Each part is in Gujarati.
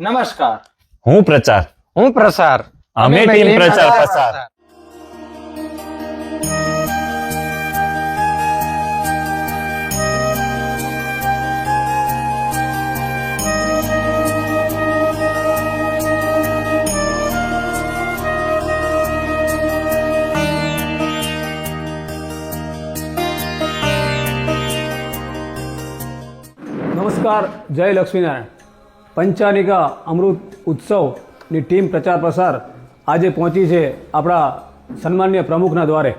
નમસ્કાર. હું પ્રચાર. હું પ્રસાર. અમે ટીમ પ્રચાર. પ્રસાર. નમસ્કાર. જય લક્ષ્મીનારાયણ. પંચાનિકા અમૃત ઉત્સવની ટીમ પ્રચાર પ્રસાર આજે પહોંચી છે આપણા સન્માન્ય પ્રમુખના દ્વારે.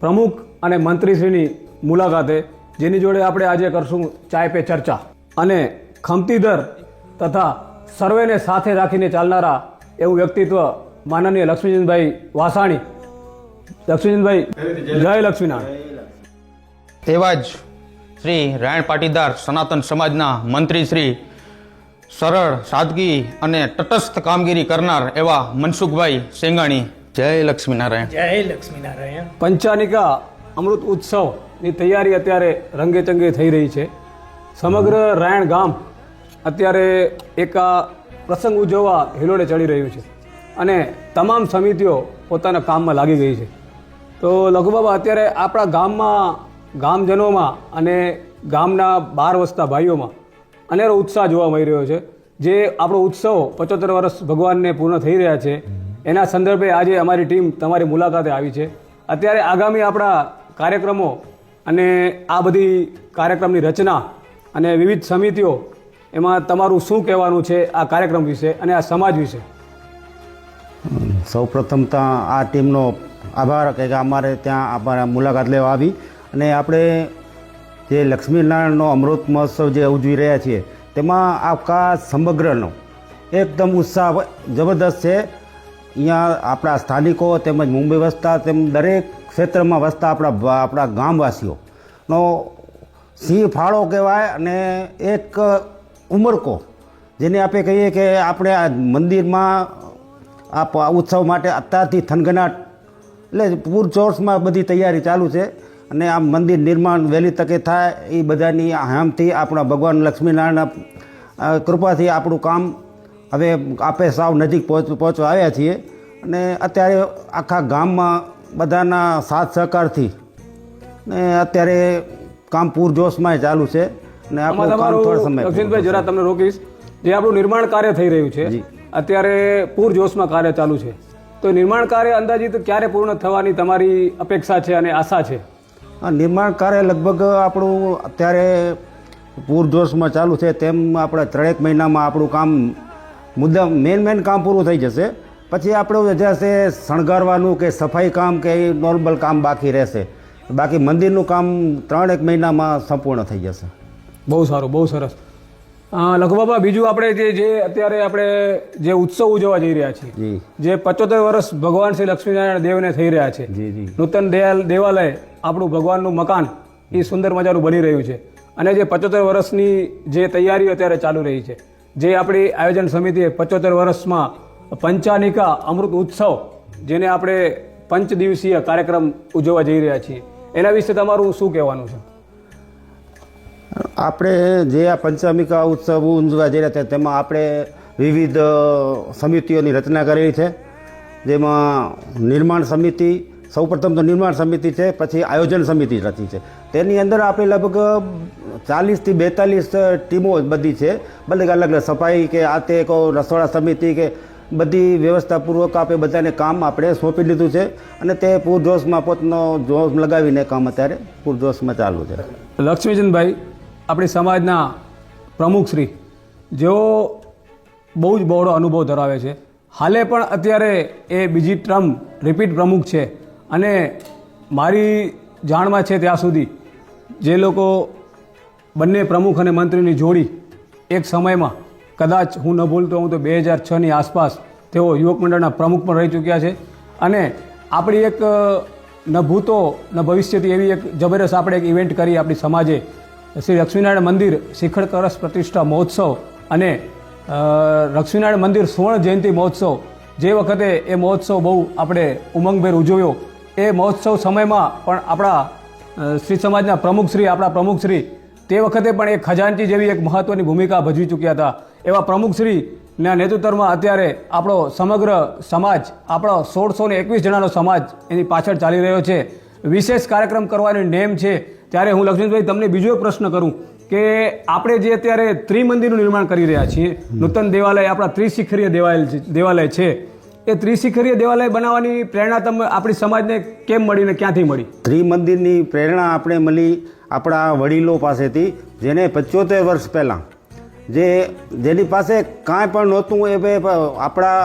પ્રમુખ અને મંત્રીશ્રીની મુલાકાતે, જેની જોડે આપણે આજે કરશું ચાય પે ચર્ચા. અને ખમતી દર તથા સર્વેને સાથે રાખીને ચાલનારા એવું વ્યક્તિત્વ માનનીય લક્ષ્મીચંદભાઈ વાસાણી. લક્ષ્મીચંદભાઈ જય લક્ષ્મીનારાયણ. તેવા જ શ્રી રાયણ પાટીદાર સનાતન સમાજના મંત્રી શ્રી સરળ સાદગી અને તટસ્થ કામગીરી કરનાર એવા મનસુખભાઈ સેંગાણી. જય લક્ષ્મીનારાયણ. પંચાનિકા અમૃત ઉત્સવની તૈયારી અત્યારે રંગેચંગે થઈ રહી છે. સમગ્ર રાયણ ગામ અત્યારે એક પ્રસંગ ઉજવવા હિલોડે ચડી રહ્યું છે અને તમામ સમિતિઓ પોતાના કામમાં લાગી ગઈ છે. તો લઘુબાબા અત્યારે આપણા ગામમાં ગામજનોમાં અને ગામના બાર વસતા ભાઈઓમાં અનેરો ઉત્સાહ જોવા મળી રહ્યો છે. જે આપણો ઉત્સવ પચોતેર વર્ષ ભગવાનને પૂર્ણ થઈ રહ્યા છે. એના સંદર્ભે આજે અમારી ટીમ તમારી મુલાકાતે આવી છે. અત્યારે આગામી આપણા કાર્યક્રમો અને આ બધી કાર્યક્રમની રચના અને વિવિધ સમિતિઓ, એમાં તમારું શું કહેવાનું છે આ કાર્યક્રમ વિશે અને આ સમાજ વિશે? સૌ પ્રથમ તો આ ટીમનો આભાર કે અમારે ત્યાં અમારા મુલાકાત લેવા આવી. અને આપણે જે લક્ષ્મીનારાયણનો અમૃત મહોત્સવ જે ઉજવી રહ્યા છીએ, તેમાં આખા સમગ્રનો એકદમ ઉત્સાહ જબરદસ્ત છે. અહીંયા આપણા સ્થાનિકો તેમજ મુંબઈ વસતા તેમ દરેક ક્ષેત્રમાં વસતા આપણા આપણા ગામવાસીઓનો સિંહ ફાળો કહેવાય અને એક ઉમરકો, જેને આપણે કહીએ કે આપણે આ મંદિરમાં આ ઉત્સવ માટે અત્યારથી થનગનાટ, એટલે પૂરજોશમાં બધી તૈયારી ચાલુ છે. અને આ મંદિર નિર્માણ વહેલી તકે થાય એ બધાની હામથી આપણા ભગવાન લક્ષ્મીનારાયણના કૃપાથી આપણું કામ હવે આપે સાવ નજીક પહોંચ પહોંચવા આવ્યા છીએ. અને અત્યારે આખા ગામમાં બધાના સાથ સહકારથી ને અત્યારે કામ પૂરજોશમાં ચાલુ છે. અને લક્ષિતભાઈ જરા તમને રોકીશ. જે આપણું નિર્માણ કાર્ય થઈ રહ્યું છે. અત્યારે પૂરજોશમાં કાર્ય ચાલુ છે. તો નિર્માણ કાર્ય અંદાજિત ક્યારે પૂર્ણ થવાની તમારી અપેક્ષા છે અને આશા છે? આ નિર્માણ કાર્ય લગભગ આપણું અત્યારે પૂરજોશમાં ચાલુ છે તેમ આપણે ત્રણેક મહિનામાં આપણું કામ મુદ્દા મેન મેન કામ પૂરું થઈ જશે. પછી આપણું જશે શણગારવાનું કે સફાઈ કામ કે નોર્મલ કામ બાકી રહેશે. બાકી મંદિરનું કામ ત્રણેક મહિનામાં સંપૂર્ણ થઈ જશે. બહુ સારું, બહુ સરસ. લઘુબાબા બીજું આપણે જે જે અત્યારે આપણે જે ઉત્સવ ઉજવવા જઈ રહ્યા છીએ જે. પચોતેર વર્ષ ભગવાન શ્રી લક્ષ્મીનારાયણ દેવને થઈ રહ્યા છે. નૂતન દેવાલય આપણું ભગવાનનું મકાન એ સુંદર મજાનું બની રહ્યું છે. અને જે પચોતેર વર્ષની જે તૈયારીઓ અત્યારે ચાલુ રહી છે જે આપણી આયોજન સમિતિએ પચોતેર વર્ષમાં પંચાનિકા અમૃત ઉત્સવ જેને આપણે પંચ દિવસીય કાર્યક્રમ ઉજવવા જઈ રહ્યા છીએ. એના વિશે તમારું શું કહેવાનું છે? આપણે જે આ પંચામિકા ઉત્સવ ઉજવા જઈ રહ્યા છે, તેમાં આપણે વિવિધ સમિતિઓની રચના કરેલી છે. જેમાં નિર્માણ સમિતિ, સૌપ્રથમ તો નિર્માણ સમિતિ છે, પછી આયોજન સમિતિ રચી છે. તેની અંદર આપણે લગભગ ચાલીસથી બેતાલીસ ટીમો બધી છે. બધી અલગ અલગ સફાઈ કે આ તે કહો રસોડા સમિતિ કે બધી વ્યવસ્થાપૂર્વક આપણે બધાને કામ આપણે સોંપી લીધું છે. અને તે પૂરજોશમાં પોતનો જોશ લગાવીને કામ અત્યારે પૂરજોશમાં ચાલુ છે. લક્ષ્મીચંદભાઈ આપણી સમાજના પ્રમુખશ્રી જેઓ બહુ જ બહોળો અનુભવ ધરાવે છે. હાલે પણ અત્યારે એ બીજી ટર્મ રિપીટ પ્રમુખ છે અને મારી જાણમાં છે ત્યાં સુધી જે લોકો બંને પ્રમુખ અને મંત્રીની જોડી એક સમયમાં કદાચ હું ન ભૂલતો હું તો બે હજાર છની આસપાસ તેઓ યુવક મંડળના પ્રમુખ પણ રહી ચૂક્યા છે. અને આપણી એક ન ભૂતો ન ભવિષ્યથી એવી એક જબરદસ્ત આપણે એક ઇવેન્ટ કરી આપણી સમાજે શ્રી લક્ષ્મીનારાયણ મંદિર શિખર કળશ પ્રતિષ્ઠા મહોત્સવ અને લક્ષ્મીનારાયણ મંદિર સુવર્ણ જયંતિ મહોત્સવ જે વખતે એ મહોત્સવ બહુ આપણે ઉમંગભેર ઉજવ્યો. એ મહોત્સવ સમયમાં પણ આપણા શ્રી સમાજના પ્રમુખશ્રી આપણા પ્રમુખશ્રી તે વખતે પણ એક ખજાનચી જેવી એક મહત્ત્વની ભૂમિકા ભજવી ચૂક્યા હતા. એવા પ્રમુખશ્રીના નેતૃત્વમાં અત્યારે આપણો સમગ્ર સમાજ, આપણો સોળસો ને એકવીસ જણાનો સમાજ એની પાછળ ચાલી રહ્યો છે. વિશેષ કાર્યક્રમ કરવાની નેમ છે ત્યારે હું લક્ષ્મીભાઈ તમને બીજો એક પ્રશ્ન કરું કે આપણે જે અત્યારે ત્રિમંદિરનું નિર્માણ કરી રહ્યા છીએ નૂતન દેવાલય આપણા ત્રિશિખરીય દેવાલય દેવાલય છે. એ ત્રિશિખરીય દેવાલય બનાવવાની પ્રેરણા તમે આપણી સમાજને કેમ મળી ને ક્યાંથી મળી? ત્રિમંદિરની પ્રેરણા આપણે મળી આપણા વડીલો પાસેથી જેને પચોતેર વર્ષ પહેલાં. જે જેની પાસે કાંઈ પણ નહોતું એ આપણા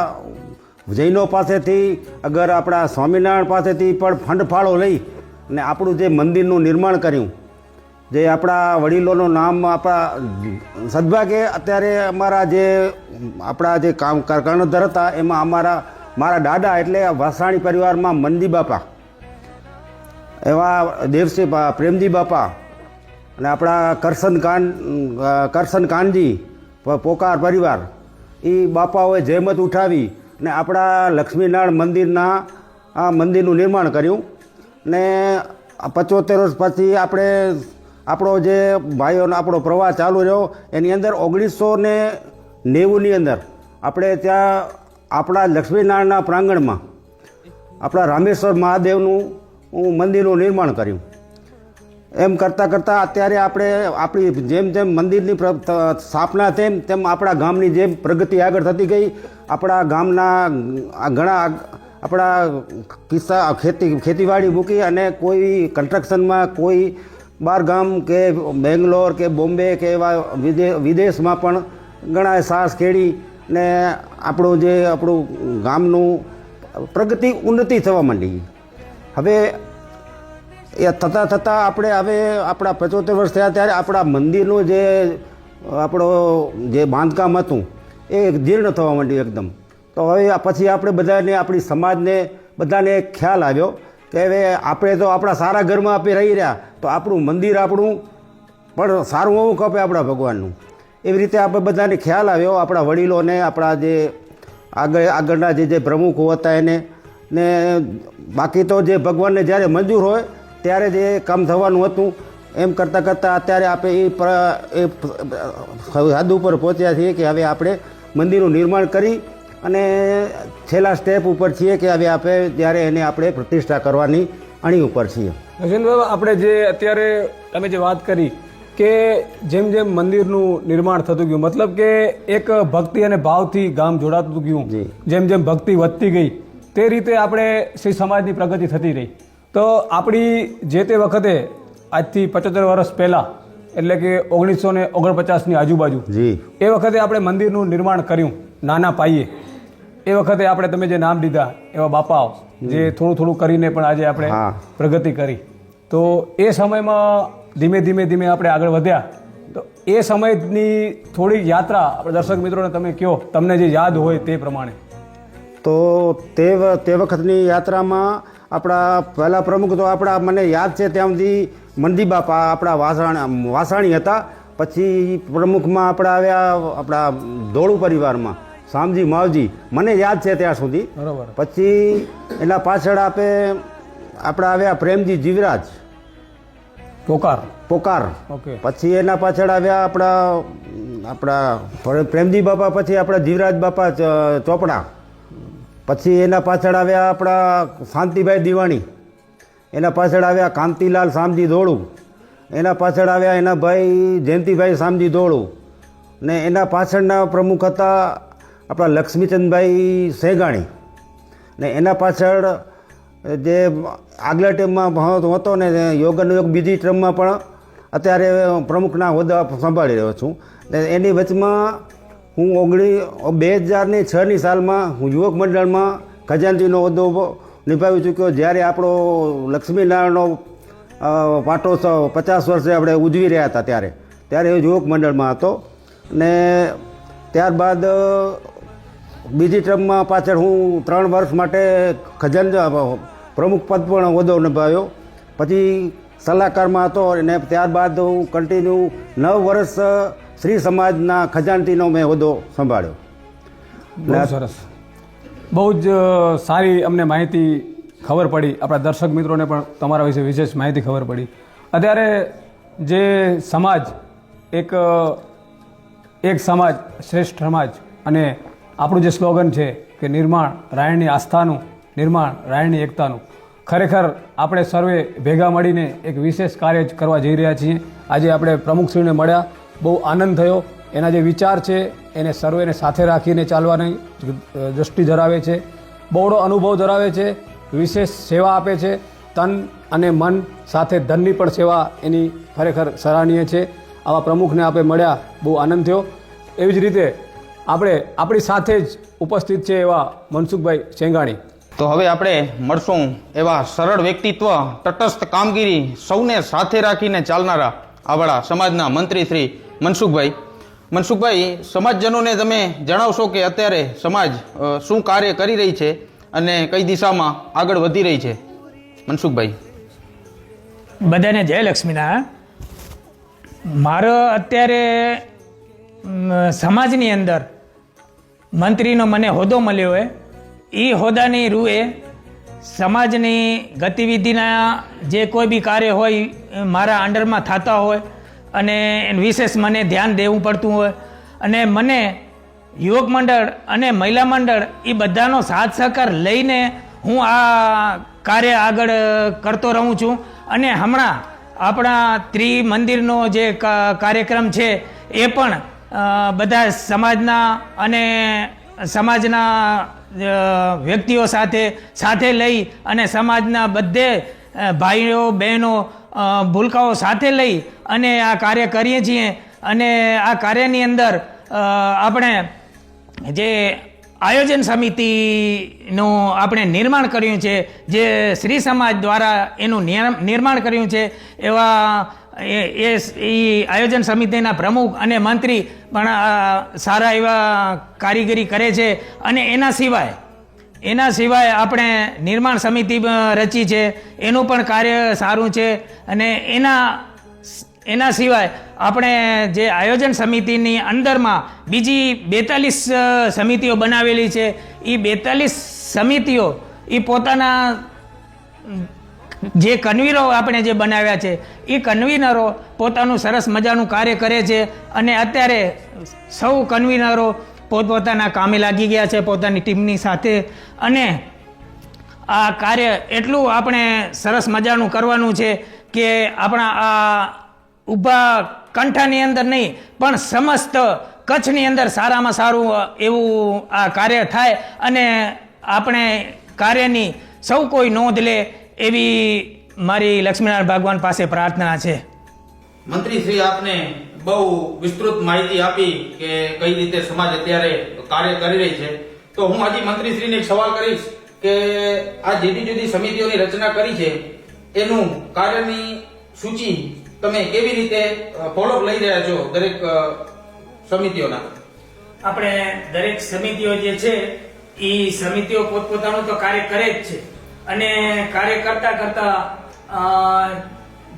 જૈનો પાસેથી અગર આપણા સ્વામિનારાયણ પાસેથી પણ ફંડ ફાળો લઈ અને આપણું જે મંદિરનું નિર્માણ કર્યું, જે આપણા વડીલોનું નામ આપણા સદભાગે અત્યારે અમારા જે આપણા જે કામ કર્ણધર હતા એમાં અમારા, મારા દાદા એટલે વાસાણી પરિવારમાં મંદી બાપા, એવા દેવસિંહ પ્રેમજી બાપા અને આપણા કરસન કાન કરસન કાનજી પોકાર પરિવાર એ બાપાઓએ જહેમત ઉઠાવી અને આપણા લક્ષ્મીનારાયણ મંદિરના આ મંદિરનું નિર્માણ કર્યું. ને પચોતેર વર્ષ પછી આપણે આપણો જે ભાઈઓનો આપણો પ્રવાહ ચાલુ રહ્યો, એની અંદર ઓગણીસો ને નેવુંની અંદર આપણે ત્યાં આપણા લક્ષ્મીનારાયણના પ્રાંગણમાં આપણા રામેશ્વર મહાદેવનું મંદિરનું નિર્માણ કર્યું. એમ કરતાં કરતાં અત્યારે આપણે આપણી જેમ જેમ મંદિરની સ્થાપના તેમ તેમ આપણા ગામની જેમ પ્રગતિ આગળ થતી ગઈ. આપણા ગામના ઘણા આપણા કિસ્સા, ખેતી, ખેતીવાડી મૂકી અને કોઈ કન્સ્ટ્રક્શનમાં કોઈ બાર ગામ કે બેંગ્લોર કે બોમ્બે કે એવા વિદે, વિદેશમાં પણ ઘણા સાહસ ખેડી ને આપણું જે આપણું ગામનું પ્રગતિ ઉન્નતિ થવા માંડી. હવે એ થતાં થતાં આપણે હવે આપણા પચોતેર વર્ષ થયા ત્યારે આપણા મંદિરનું જે આપણો જે બાંધકામ હતું એ જીર્ણ થવા માંડ્યું એકદમ. તો હવે પછી આપણે બધાને, આપણી સમાજને બધાને ખ્યાલ આવ્યો કે હવે આપણે તો આપણા સારા ઘરમાં આપણે રહી રહ્યા, તો આપણું મંદિર આપણું પણ સારું હોવું ખપે આપણા ભગવાનનું? એવી રીતે આપણે બધાને ખ્યાલ આવ્યો, આપણા વડીલોને, આપણા જે આગળ, આગળના જે જે પ્રમુખો હતા એને, ને બાકી તો જે ભગવાનને જ્યારે મંજૂર હોય, ત્યારે જે કામ થવાનું હતું, એમ કરતાં કરતાં અત્યારે આપણે એ હદ ઉપર પહોંચ્યા છીએ કે હવે આપણે મંદિરનું નિર્માણ કરી અને છેલ્લા સ્ટેપ ઉપર છીએ કે હવે આપણે ત્યારે એને આપણે પ્રતિષ્ઠા કરવાની અણી ઉપર છીએ. ગજેન્દ્રભાઈ આપણે જે અત્યારે તમે જે વાત કરી કે જેમ જેમ મંદિરનું નિર્માણ થતું ગયું મતલબ કે એક ભક્તિ અને ભાવથી ગામ જોડાતું ગયું. જેમ જેમ ભક્તિ વધતી ગઈ તે રીતે આપણે શ્રી સમાજની પ્રગતિ થતી રહી. તો આપણી જે તે વખતે આજથી પચોતેર વર્ષ પહેલાં એટલે કે ઓગણીસો ને ઓગણપચાસની આજુબાજુ એ વખતે આપણે મંદિરનું નિર્માણ કર્યું નાના પાયે. એ વખતે આપણે તમે જે નામ લીધા એવા બાપાઓ જે થોડું થોડું કરીને પણ આજે આપણે પ્રગતિ કરી. તો એ સમયમાં ધીમે ધીમે ધીમે આપણે આગળ વધ્યા. તો એ સમયની થોડીક યાત્રા આપણે દર્શક મિત્રોને તમે કહો તમને જે યાદ હોય તે પ્રમાણે. તો તે તે વખતની યાત્રામાં આપણા પહેલાં પ્રમુખ તો આપણા મને યાદ છે ત્યાં સુધી મંદી બાપા આપણા વાસણ વાસાણી હતા. પછી પ્રમુખમાં આપણા આવ્યા આપણા ધોળુ પરિવારમાં. શામજી માવજી મને યાદ છે ત્યાં સુધી. બરાબર. પછી એના પાછળ આપે આપણા આવ્યા પ્રેમજી જીવરાજ. પોકાર. પોકાર. ઓકે. પછી એના પાછળ આવ્યા આપણા આપણા પ્રે- પ્રેમજી બાપા પછી આપણા જીવરાજ બાપા ચોપડા. પછી એના પાછળ આવ્યા આપણા શાંતિભાઈ દિવાણી. એના પાછળ આવ્યા કાંતિલાલ શામજી ધોળું. એના પાછળ આવ્યા એના ભાઈ જયંતિભાઈ શામજી ધોળું. ને એના પાછળના પ્રમુખ હતા આપણા લક્ષ્મીચંદભાઈ સેગાણી. ને એના પાછળ જે આગલા ટીમમાં હતો- ને યોગનો યોગ બીજી ટર્મમાં પણ અત્યારે પ્રમુખના હોદ્દા સંભાળી રહ્યો છું. ને એની વચમાં હું ઓગણી બે હજારની છની સાલમાં હું યુવક મંડળમાં ખજાનજીનો હોદ્દો નિભાવી ચૂક્યો. જ્યારે આપણો લક્ષ્મીનારાયણનો પાટો પચાસ વર્ષે આપણે ઉજવી રહ્યા હતા ત્યારે. ત્યારે એ યુવક મંડળમાં હતો. ને ત્યારબાદ બીજી ટર્મમાં પાછળ હું ત્રણ વર્ષ માટે ખજાન પ્રમુખ પદ પણ હોદ્દો નિભાવ્યો. પછી સલાહકારમાં હતો અને ત્યારબાદ હું કન્ટિન્યુ નવ વર્ષ શ્રી સમાજના ખજાનતીનો મેં હોદ્દો સંભાળ્યો. સરસ. બહુ જ સારી અમને માહિતી ખબર પડી. આપણા દર્શક મિત્રોને પણ તમારા વિશે વિશેષ માહિતી ખબર પડી. અત્યારે જે સમાજ એક એક સમાજ શ્રેષ્ઠ સમાજ અને આપણું જે સ્લોગન છે કે નિર્માણ રાયણની આસ્થાનું, નિર્માણ રાયણની એકતાનું, ખરેખર આપણે સર્વે ભેગા મળીને એક વિશેષ કાર્ય કરવા જઈ રહ્યા છીએ. આજે આપણે પ્રમુખશ્રીને મળ્યા. બહુ આનંદ થયો. એના જે વિચાર છે, એને સર્વેને સાથે રાખીને ચાલવાની દૃષ્ટિ ધરાવે છે. બહોળો અનુભવ ધરાવે છે. વિશેષ સેવા આપે છે. તન અને મન સાથે ધનની પણ સેવા એની ખરેખર સરાહનીય છે. આવા પ્રમુખને આપણે મળ્યા. બહુ આનંદ થયો. એવી જ રીતે આપણે આપણી સાથે જ ઉપસ્થિત છે એવા મનસુખભાઈ સેંગાણી. તો હવે આપણે મળશું એવા સરળ વ્યક્તિત્વ તટસ્થ કામગીરી સૌને સાથે રાખીને ચાલનારા આપણા સમાજના મંત્રી શ્રી મનસુખભાઈ. મનસુખભાઈ સમાજજનોને તમે જણાવશો કે અત્યારે સમાજ શું કાર્ય કરી રહી છે અને કઈ દિશામાં આગળ વધી રહી છે? મનસુખભાઈ. બધાને જય લક્ષ્મીના. મારો અત્યારે સમાજની અંદર મંત્રીનો મને હોદ્દો મળ્યો હોય એ હોદ્દાની રૂએ સમાજની ગતિવિધિના જે કોઈ બી કાર્ય હોય મારા અંડરમાં થતા હોય અને વિશેષ મને ધ્યાન દેવું પડતું હોય અને મને યુવક મંડળ અને મહિલા મંડળ એ બધાનો સાથ સહકાર લઈને હું આ કાર્ય આગળ કરતો રહું છું. અને હમણાં આપણા ત્રિમંદિરનો જે કા- કાર્યક્રમ છે, એ પણ બધા સમાજના અને સમાજના વ્યક્તિઓ સાથે સાથે લઈ અને સમાજના બધે ભાઈઓ, બહેનો ભૂલકાઓ સાથે લઈ અને આ કાર્ય કરીએ છીએ. અને આ કાર્યની અંદર આપણે જે આયોજન સમિતિનું આપણે નિર્માણ કર્યું છે, જે શ્રી સમાજ દ્વારા એનું નિર- નિર્માણ કર્યું છે, એવા એ એ આયોજન સમિતિના પ્રમુખ અને મંત્રી પણ સારા એવા કારીગરી કરે છે અને એના સિવાય એના સિવાય આપણે નિર્માણ સમિતિ રચી છે. એનું પણ કાર્ય સારું છે અને એના એના સિવાય આપણે જે આયોજન સમિતિની અંદરમાં બીજી બેતાલીસ સમિતિઓ બનાવેલી છે. એ બેતાલીસ સમિતિઓ એ પોતાના જે કન્વીનરો આપણે જે બનાવ્યા છે એ કન્વીનરો પોતાનું સરસ મજાનું કાર્ય કરે છે અને અત્યારે સૌ કન્વીનરો પોતપોતાના કામે લાગી ગયા છે, પોતાની ટીમની સાથે. અને આ કાર્ય એટલું આપણે સરસ મજાનું કરવાનું છે કે આપણા આ ઊભા કંઠાની અંદર નહીં, પણ સમસ્ત કચ્છની અંદર સારામાં સારું એવું આ કાર્ય થાય અને આપણે કાર્યની સૌ કોઈ નોંધ લે એવી મારી લક્ષ્મીનારાયણ ભગવાન પાસે પ્રાર્થના છે. મંત્રી શ્રી આપને બહુ વિસ્તૃત માહિતી આપી કે કઈ રીતે સમાજ અત્યારે કાર્ય કરી રહી છે. તો હું આજે મંત્રી શ્રીને એક સવાલ કરીશ કે આ જુદી જુદી સમિતિઓની રચના કરી છે એનું કાર્યની સૂચિ તમે કેવી રીતે ફોલોઅપ લઈ રહ્યા છો દરેક સમિતિઓના? આપણે દરેક સમિતિઓ જે છે એ સમિતિઓ પોતપોતાનું તો કાર્ય કરે જ છે. અને કાર્ય કરતા કરતા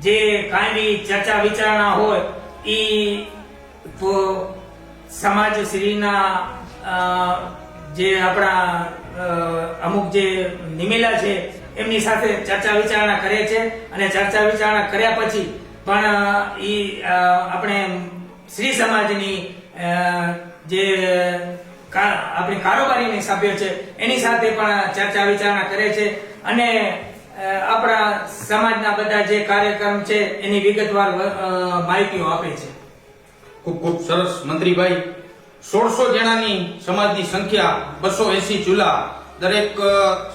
જે કાંઈ બી ચર્ચા વિચારણા હોય એ સમાજ શ્રીના જે આપણા અમુક જે નિમેલા છે, એમની સાથે ચર્ચા વિચારણા કરે છે. અને ચર્ચા વિચારણા કર્યા પછી પણ એ આપણે શ્રી સમાજની જે આપણી કારોબારીની સભ્ય છે. એની સાથે પણ ચર્ચા વિચારણા કરે છે અને આપણા સમાજના બધા જે કાર્યક્રમ છે એની વિગતવાર માહિતીઓ આપે છે. ખૂબ ખૂબ સરસ મંત્રીભાઈ. સોળસો જણાની સમાજની સંખ્યા બસો એસી ચૂલા દરેક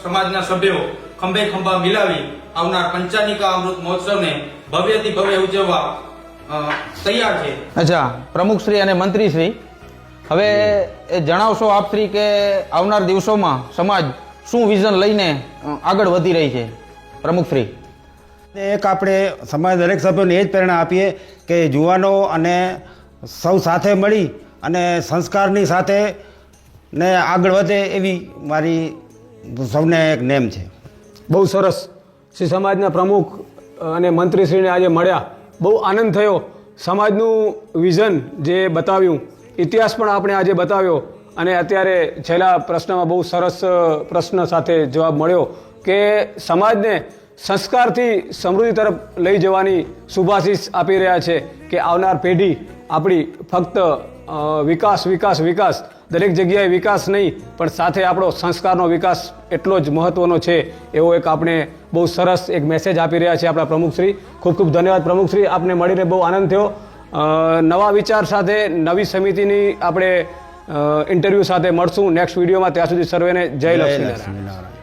સમાજના સભ્યો ખંભે ખંભા મિલાવી આવનાર પંચાનિકા અમૃત મહોત્સવને ભવ્યથી ભવ્ય ઉજવવા તૈયાર છે. અચ્છા પ્રમુખશ્રી અને મંત્રીશ્રી હવે એ જણાવશો આપશ્રી કે આવનાર દિવસોમાં સમાજ શું વિઝન લઈને આગળ વધી રહી છે? પ્રમુખ શ્રી એક આપણે સમાજ દરેક સભ્યોને એ જ પ્રેરણા આપીએ કે યુવાનો અને સૌ સાથે મળી અને સંસ્કારની સાથે ને આગળ વધે એવી મારી સૌને એક નેમ છે. બહુ સરસ. શ્રી સમાજના પ્રમુખ અને મંત્રીશ્રીને આજે મળ્યા. બહુ આનંદ થયો. સમાજનું વિઝન જે બતાવ્યું ઇતિહાસ પણ આપણે આજે બતાવ્યો અને અત્યારે છેલ્લા પ્રશ્નમાં બહુ સરસ પ્રશ્ન સાથે જવાબ મળ્યો કે સમાજને સંસ્કારથી સમૃદ્ધિ તરફ લઈ જવાની શુભાશીષ આપી રહ્યા છે કે આવનાર પેઢી આપણી ફક્ત વિકાસ વિકાસ વિકાસ, દરેક જગ્યાએ વિકાસ નહીં, પણ સાથે આપણો સંસ્કારનો વિકાસ એટલો જ મહત્વનો છે એવો એક આપણે બહુ સરસ એક મેસેજ આપી રહ્યા છે આપણા પ્રમુખશ્રી. ખૂબ ખૂબ ધન્યવાદ પ્રમુખશ્રી, આપને મળીને બહુ આનંદ થયો. નવા વિચાર સાથે નવી સમિતિની આપણે ઇન્ટરવ્યૂ સાથે મળશું નેક્સ્ટ વિડીયોમાં. ત્યાં સુધી સર્વેને જય લક્ષ્મી